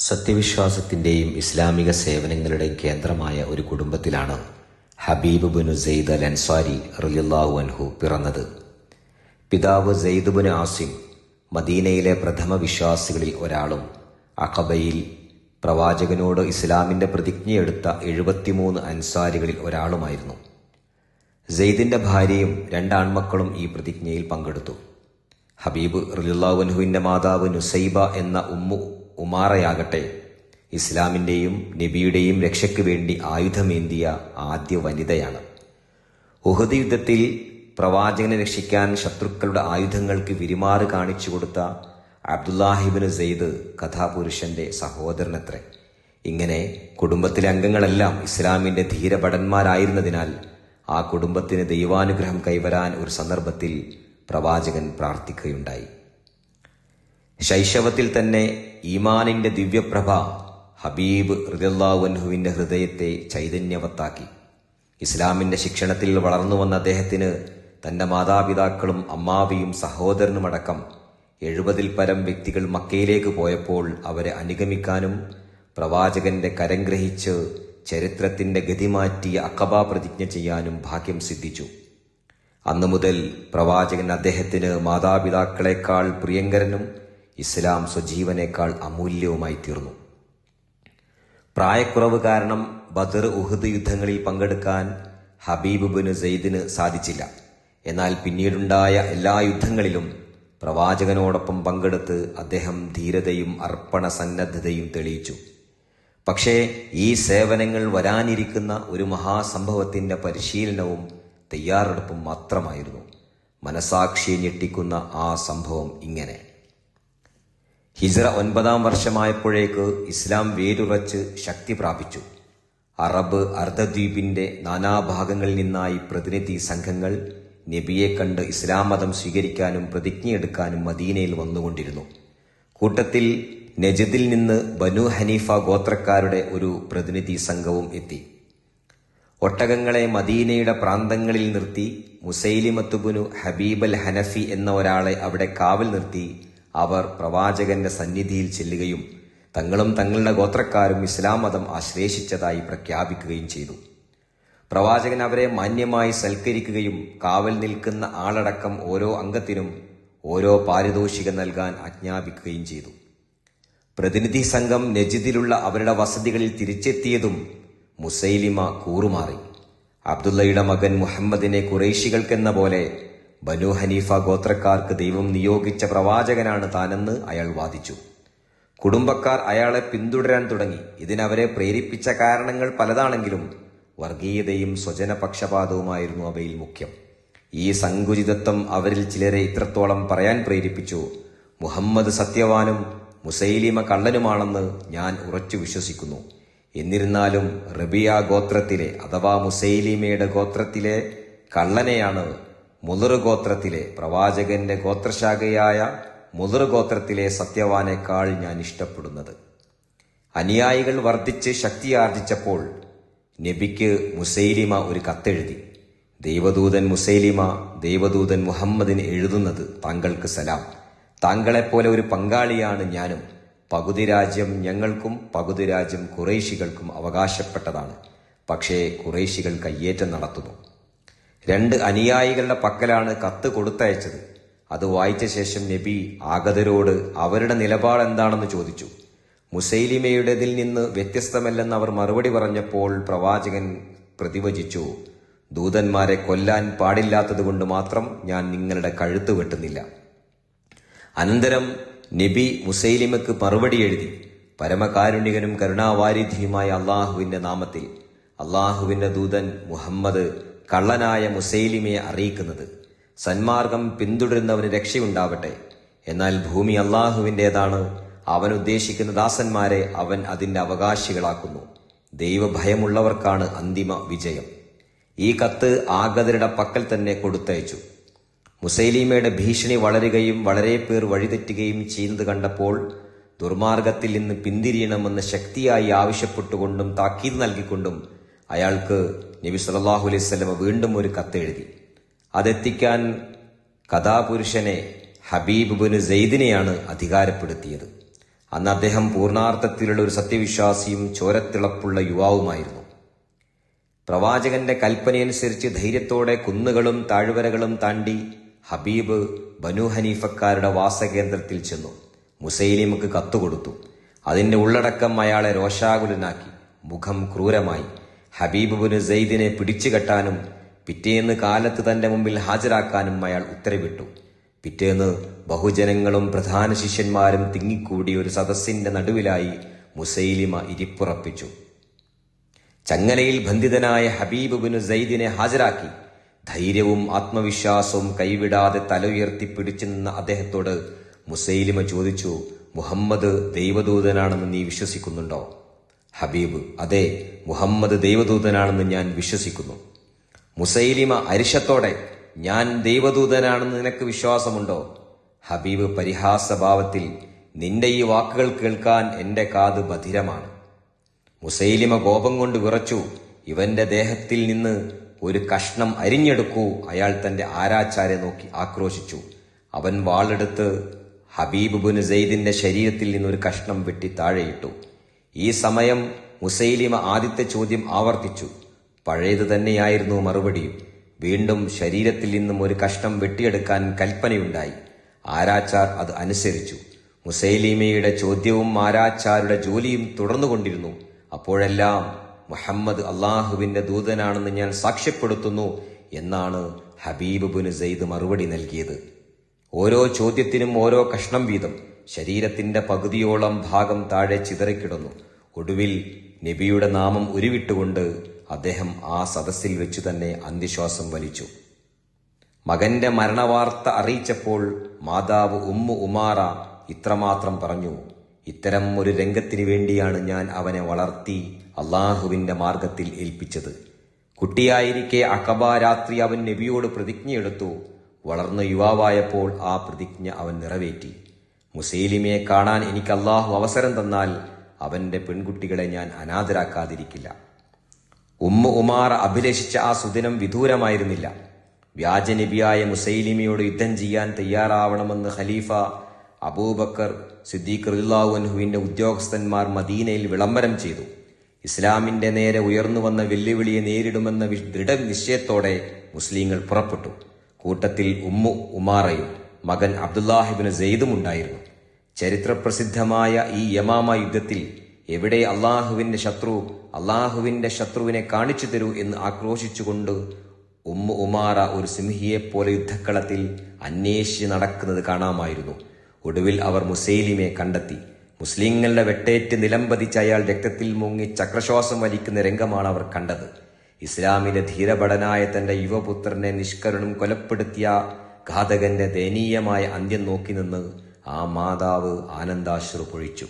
സത്യവിശ്വാസത്തിന്റെയും ഇസ്ലാമിക സേവനങ്ങളുടെയും കേന്ദ്രമായ ഒരു കുടുംബത്തിലാണ് ഹബീബ് ബിനു സെയ്ദ് അൽ അൻസാരി റലിയല്ലാഹു അൻഹു പിറന്നത്. പിതാവ് സെയ്ദ് ബിൻ ആസിം മദീനയിലെ പ്രഥമ വിശ്വാസികളിൽ ഒരാളും അഖബയിൽ പ്രവാചകനോട് ഇസ്ലാമിന്റെ പ്രതിജ്ഞയെടുത്ത എഴുപത്തിമൂന്ന് അൻസാരികളിൽ ഒരാളുമായിരുന്നു. സെയ്ദിന്റെ ഭാര്യയും രണ്ടാൺമക്കളും ഈ പ്രതിജ്ഞയിൽ പങ്കെടുത്തു. ഹബീബ് റലിള്ളാഹുവിന്റെ മാതാവ് നുസൈബ എന്ന ഉമ്മു ഉമാറയാകട്ടെ. ഇസ്ലാമിന്റെയും നബിയുടെയും രക്ഷയ്ക്ക് വേണ്ടി ആയുധമേന്തിയ ആദ്യ വനിതയാണ്. ഉഹദ് യുദ്ധത്തിൽ പ്രവാചകനെ രക്ഷിക്കാൻ ശത്രുക്കളുടെ ആയുധങ്ങൾക്ക് വിരിമാറ് കാണിച്ചു കൊടുത്ത അബ്ദുല്ലാഹിബിന് സെയ്ദ് കഥാപുരുഷന്റെ സഹോദരനത്രേ. ഇങ്ങനെ കുടുംബത്തിലെ അംഗങ്ങളെല്ലാം ഇസ്ലാമിന്റെ ധീരഭടന്മാരായിരുന്നതിനാൽ ആ കുടുംബത്തിന് ദൈവാനുഗ്രഹം കൈവരാൻ ഒരു സന്ദർഭത്തിൽ പ്രവാചകൻ പ്രാർത്ഥിക്കുകയുണ്ടായി. ശൈശവത്തിൽ തന്നെ ഈമാനിന്റെ ദിവ്യപ്രഭ ഹബീബ് ഹൃദയല്ലാവൻഹുവിന്റെ ഹൃദയത്തെ ചൈതന്യവത്താക്കി. ഇസ്ലാമിന്റെ ശിക്ഷണത്തിൽ വളർന്നു വന്ന അദ്ദേഹത്തിന് തന്റെ മാതാപിതാക്കളും അമ്മാവിയും സഹോദരനുമടക്കം എഴുപതിൽ പരം വ്യക്തികൾ മക്കയിലേക്ക് പോയപ്പോൾ അവരെ അനുഗമിക്കാനും പ്രവാചകന്റെ കരം ഗ്രഹിച്ച് ചരിത്രത്തിന്റെ ഗതി മാറ്റിയ അക്കബ പ്രതിജ്ഞ ചെയ്യാനും ഭാഗ്യം സിദ്ധിച്ചു. അന്നു മുതൽ പ്രവാചകൻ അദ്ദേഹത്തിന് മാതാപിതാക്കളെക്കാൾ പ്രിയങ്കരനും ഇസ്ലാം സ്വജീവനേക്കാൾ അമൂല്യവുമായി തീർന്നു. പ്രായക്കുറവ് കാരണം ബദർ ഉഹദ് യുദ്ധങ്ങളിൽ പങ്കെടുക്കാൻ ഹബീബ് ബിന് സെയ്ദിന് സാധിച്ചില്ല. എന്നാൽ പിന്നീടുണ്ടായ എല്ലാ യുദ്ധങ്ങളിലും പ്രവാചകനോടൊപ്പം പങ്കെടുത്ത് അദ്ദേഹം ധീരതയും അർപ്പണ സന്നദ്ധതയും തെളിയിച്ചു. പക്ഷേ ഈ സേവനങ്ങൾ വരാനിരിക്കുന്ന ഒരു മഹാസംഭവത്തിന്റെ പരിശീലനവും തയ്യാറെടുപ്പും മാത്രമായിരുന്നു. മനസാക്ഷിയെ ഞെട്ടിക്കുന്ന ആ സംഭവം ഇങ്ങനെ. ഹിജ്റ ഒൻപതാം വർഷമായപ്പോഴേക്ക് ഇസ്ലാം വേരുറച്ച് ശക്തി പ്രാപിച്ചു. അറബ് അർദ്ധദ്വീപിന്റെ നാനാഭാഗങ്ങളിൽ നിന്നായി പ്രതിനിധി സംഘങ്ങൾ നബിയെ കണ്ട് ഇസ്ലാം മതം സ്വീകരിക്കാനും പ്രതിജ്ഞയെടുക്കാനും മദീനയിൽ വന്നുകൊണ്ടിരുന്നു. കൂട്ടത്തിൽ നജദിൽ നിന്ന് ബനു ഹനീഫ ഗോത്രക്കാരുടെ ഒരു പ്രതിനിധി സംഘവും എത്തി. ഒട്ടകങ്ങളെ മദീനയുടെ പ്രാന്തങ്ങളിൽ നിർത്തി മുസൈലിമത്തുബുനു ഹബീബൽ ഹനഫി എന്ന ഒരാളെ അവിടെ കാവൽ നിർത്തി അവർ പ്രവാചകന്റെ സന്നിധിയിൽ ചെല്ലുകയും തങ്ങളും തങ്ങളുടെ ഗോത്രക്കാരും ഇസ്ലാം മതം ആശ്ലേഷിച്ചതായി പ്രഖ്യാപിക്കുകയും ചെയ്തു. പ്രവാചകൻ അവരെ മാന്യമായി സൽക്കരിക്കുകയും കാവൽ നിൽക്കുന്ന ആളടക്കം ഓരോ അംഗത്തിനും ഓരോ പാരിതോഷികം നൽകാൻ ആജ്ഞാപിക്കുകയും ചെയ്തു. പ്രതിനിധി സംഘം നജിദിലുള്ള അവരുടെ വസതികളിൽ തിരിച്ചെത്തിയതും മുസൈലിമ കൂറുമാറി. അബ്ദുള്ളയുടെ മകൻ മുഹമ്മദിനെ കുറേശികൾക്കെന്ന പോലെ ബനു ഹനീഫ ഗോത്രക്കാർക്ക് ദൈവം നിയോഗിച്ച പ്രവാചകനാണ് താനെന്ന് അയാൾ വാദിച്ചു. കുടുംബക്കാർ അയാളെ പിന്തുടരാൻ തുടങ്ങി. ഇതിനവരെ പ്രേരിപ്പിച്ച കാരണങ്ങൾ പലതാണെങ്കിലും വർഗീയതയും സ്വജനപക്ഷപാതവുമായിരുന്നു അവയിൽ മുഖ്യം. ഈ സങ്കുചിതത്വം അവരിൽ ചിലരെ ഇത്രത്തോളം പറയാൻ പ്രേരിപ്പിച്ചു. മുഹമ്മദ് സത്യവാനും മുസൈലിമ കള്ളനുമാണെന്ന് ഞാൻ ഉറച്ചു വിശ്വസിക്കുന്നു. എന്നിരുന്നാലും റബിയ ഗോത്രത്തിലെ അഥവാ മുസൈലിമയുടെ ഗോത്രത്തിലെ കള്ളനെയാണ് മുതിർ ഗോത്രത്തിലെ പ്രവാചകന്റെ ഗോത്രശാഖയായ മുതിർ ഗോത്രത്തിലെ സത്യവാനേക്കാൾ ഞാൻ ഇഷ്ടപ്പെടുന്നത്. അനുയായികൾ വർദ്ധിച്ച് ശക്തിയാർജിച്ചപ്പോൾ നബിക്ക് മുസൈലിമ ഒരു കത്തെഴുതി. ദൈവദൂതൻ മുസൈലിമ ദൈവദൂതൻ മുഹമ്മദിന് എഴുതുന്നത് താങ്കൾക്ക് സലാം. താങ്കളെപ്പോലെ ഒരു പങ്കാളിയാണ് ഞാനും. പകുതി രാജ്യം ഞങ്ങൾക്കും പകുതി രാജ്യം കുറേശികൾക്കും അവകാശപ്പെട്ടതാണ്. പക്ഷേ കുറേശികൾ കയ്യേറ്റം നടത്തുന്നു. രണ്ട് അനുയായികളുടെ പക്കലാണ് കത്ത് കൊടുത്തയച്ചത്. അത് വായിച്ച ശേഷം നബി ആഗതരോട് അവരുടെ നിലപാട് എന്താണെന്ന് ചോദിച്ചു. മുസൈലിമയുടേതിൽ നിന്ന് വ്യത്യസ്തമല്ലെന്ന് അവർ മറുപടി പറഞ്ഞപ്പോൾ പ്രവാചകൻ പ്രതിവചിച്ചു ദൂതന്മാരെ കൊല്ലാൻ പാടില്ലാത്തതുകൊണ്ട് മാത്രം ഞാൻ നിങ്ങളുടെ കഴുത്ത് വെട്ടുന്നില്ല. അനന്തരം നബി മുസൈലിമക്ക് മറുപടി എഴുതി പരമകാരുണികനും കരുണാവാരിധിയുമായ അള്ളാഹുവിന്റെ നാമത്തിൽ അള്ളാഹുവിന്റെ ദൂതൻ മുഹമ്മദ് കള്ളനായ മുസൈലിമയെ അറിയിക്കുന്നത്. സന്മാർഗം പിന്തുടരുന്നവന് രക്ഷയുണ്ടാവട്ടെ. എന്നാൽ ഭൂമി അള്ളാഹുവിന്റെതാണ് അവൻ ഉദ്ദേശിക്കുന്ന ദാസന്മാരെ അവൻ അതിന്റെ അവകാശികളാക്കുന്നു. ദൈവഭയമുള്ളവർക്കാണ് അന്തിമ വിജയം. ഈ കത്ത് ആഗതരുടെ പക്കൽ തന്നെ കൊടുത്തയച്ചു. മുസൈലിമയുടെ ഭീഷണി വളരുകയും വളരെ പേർ വഴിതെറ്റുകയും ചെയ്യുന്നത് കണ്ടപ്പോൾ ദുർമാർഗത്തിൽ നിന്ന് പിന്തിരിയണമെന്ന് ശക്തിയായി ആവശ്യപ്പെട്ടുകൊണ്ടും താക്കീത് നൽകിക്കൊണ്ടും അയാൾക്ക് നബി സല്ലാഹു അലൈഹി സ്വലമ വീണ്ടും ഒരു കത്തെഴുതി അതെത്തിക്കാൻ കഥാപുരുഷനെ ഹബീബ് ബിന് സെയ്ദിനെയാണ് അധികാരപ്പെടുത്തിയത്. അന്ന് അദ്ദേഹം പൂർണാർത്ഥത്തിലുള്ള ഒരു സത്യവിശ്വാസിയും ചോരത്തിളപ്പുള്ള യുവാവുമായിരുന്നു. പ്രവാചകന്റെ കൽപ്പനയനുസരിച്ച് ധൈര്യത്തോടെ കുന്നുകളും താഴ്വരകളും താണ്ടി ഹബീബ് ബനു ഹനീഫക്കാരുടെ വാസകേന്ദ്രത്തിൽ ചെന്നു. മുസൈലിമക്ക് കത്തുകൊടുത്തു അതിന്റെ ഉള്ളടക്കം അയാളെ രോഷാകുലനാക്കി. മുഖം ക്രൂരമായി. ഹബീബ് ബുന് സെയ്ദിനെ പിടിച്ചുകെട്ടാനും പിറ്റേന്ന് കാലത്ത് തന്റെ മുമ്പിൽ ഹാജരാക്കാനും അയാൾ ഉത്തരവിട്ടു. പിറ്റേന്ന് ബഹുജനങ്ങളും പ്രധാന ശിഷ്യന്മാരും തിങ്ങിക്കൂടി ഒരു സദസ്സിന്റെ നടുവിലായി മുസൈലിമ ഇരിപ്പുറപ്പിച്ചു. ചങ്ങലയിൽ ബന്ധിതനായ ഹബീബ് ബിനു സെയ്ദിനെ ഹാജരാക്കി ധൈര്യവും ആത്മവിശ്വാസവും കൈവിടാതെ തല ഉയർത്തി പിടിച്ചു നിന്ന അദ്ദേഹത്തോട് മുസൈലിമ ചോദിച്ചു മുഹമ്മദ് ദൈവദൂതനാണെന്ന് നീ വിശ്വസിക്കുന്നുണ്ടോ? ഹബീബ് അതെ മുഹമ്മദ് ദൈവദൂതനാണെന്ന് ഞാൻ വിശ്വസിക്കുന്നു. മുസൈലിമ അരിശത്തോടെ ഞാൻ ദൈവദൂതനാണെന്ന് നിനക്ക് വിശ്വാസമുണ്ടോ? ഹബീബ് പരിഹാസഭാവത്തിൽ നിന്റെ ഈ വാക്കുകൾ കേൾക്കാൻ എന്റെ കാത് ബധിരമാണ്. മുസൈലിമ കോപം കൊണ്ട് വിറച്ചു ഇവന്റെ ദേഹത്തിൽ നിന്ന് ഒരു കഷ്ണം അരിഞ്ഞെടുക്കൂ അയാൾ തന്റെ ആരാച്ചാരെ നോക്കി ആക്രോശിച്ചു. അവൻ വാളെടുത്ത് ഹബീബ് ബുൻ സെയ്ദിന്റെ ശരീരത്തിൽ നിന്ന് ഒരു കഷ്ണം വെട്ടി താഴെയിട്ടു. ഈ സമയം മുസൈലിമ ആദ്യത്തെ ചോദ്യം ആവർത്തിച്ചു. പഴയത് തന്നെയായിരുന്നു മറുപടിയും. വീണ്ടും ശരീരത്തിൽ നിന്നും ഒരു കഷ്ണം വെട്ടിയെടുക്കാൻ കൽപ്പനയുണ്ടായി. ആരാച്ചാർ അത് അനുസരിച്ചു. മുസൈലിമയുടെ ചോദ്യവും ആരാച്ചാരുടെ ജോലിയും തുടർന്നുകൊണ്ടിരുന്നു. അപ്പോഴെല്ലാം മുഹമ്മദ് അള്ളാഹുവിന്റെ ദൂതനാണെന്ന് ഞാൻ സാക്ഷ്യപ്പെടുത്തുന്നു എന്നാണ് ഹബീബ് ബുൻ സെയ്ദ് മറുപടി നൽകിയത്. ഓരോ ചോദ്യത്തിനും ഓരോ കഷ്ണം വീതം. ശരീരത്തിന്റെ പകുതിയോളം ഭാഗം താഴെ ചിതറിക്കിടന്നു. ഒടുവിൽ നബിയുടെ നാമം ഉരുവിട്ടുകൊണ്ട് അദ്ദേഹം ആ സദസ്സിൽ വെച്ചു തന്നെ അന്ത്യശ്വാസം വലിച്ചു. മകന്റെ മരണവാർത്ത അറിയിച്ചപ്പോൾ മാതാവ് ഉമ്മു ഉമാറ ഇത്രമാത്രം പറഞ്ഞു ഇത്തരം ഒരു രംഗത്തിനു വേണ്ടിയാണ് ഞാൻ അവനെ വളർത്തി അള്ളാഹുവിന്റെ മാർഗത്തിൽ ഏൽപ്പിച്ചത്. കുട്ടിയായിരിക്കെ അക്കബ രാത്രി അവൻ നബിയോട് പ്രതിജ്ഞയെടുത്തു. വളർന്ന യുവാവായപ്പോൾ ആ പ്രതിജ്ഞ അവൻ നിറവേറ്റി. മുസൈലിമയെ കാണാൻ എനിക്ക് അള്ളാഹു അവസരം തന്നാൽ അവന്റെ പെൺകുട്ടികളെ ഞാൻ അനാഥരാക്കാതിരിക്കില്ല. ഉമ്മ ഉമാർ അഭിലഷിച്ച ആ സുദിനം വിദൂരമായിരുന്നില്ല. വ്യാജനബിയായ മുസൈലിമിയോട് യുദ്ധം ചെയ്യാൻ തയ്യാറാവണമെന്ന് ഖലീഫ അബൂബക്കർ സിദ്ദീഖ് റില്ലാഹുവിന്റെ ഉദ്യോഗസ്ഥന്മാർ മദീനയിൽ വിളംബരം ചെയ്തു. ഇസ്ലാമിന്റെ നേരെ ഉയർന്നു വന്ന വെല്ലുവിളിയെ നേരിടുമെന്ന ദൃഢനിശ്ചയത്തോടെ മുസ്ലിങ്ങൾ പുറപ്പെട്ടു. കൂട്ടത്തിൽ ഉമ്മു ഉമാറയും മകൻ അബ്ദുല്ലാഹിബിന് സെയ്ദും ഉണ്ടായിരുന്നു. ചരിത്രപ്രസിദ്ധമായ ഈ യമാമ യുദ്ധത്തിൽ എവിടെ അള്ളാഹുവിന്റെ ശത്രു അള്ളാഹുവിന്റെ ശത്രുവിനെ കാണിച്ചു തരൂ എന്ന് ആക്രോശിച്ചുകൊണ്ട് ഉമ്മ ഉമാറ ഒരു സിംഹിയെപ്പോലെ യുദ്ധക്കളത്തിൽ അന്വേഷിച്ച് നടക്കുന്നത് കാണാമായിരുന്നു. ഒടുവിൽ അവർ മുസൈലിമെ കണ്ടെത്തി. മുസ്ലിങ്ങളുടെ വെട്ടേറ്റ് നിലംപതിച്ച് അയാൾ രക്തത്തിൽ മുങ്ങി ചക്രശ്വാസം വലിക്കുന്ന രംഗമാണ് അവർ കണ്ടത്. ഇസ്ലാമിലെ ധീരഭടനായ തന്റെ യുവപുത്രനെ നിഷ്കരണം കൊലപ്പെടുത്തിയ ഘാതകന്റെ ദയനീയമായ അന്ത്യം നോക്കി നിന്ന് ആ മാതാവ് ആനന്ദാശ്രു പൊഴിച്ചു.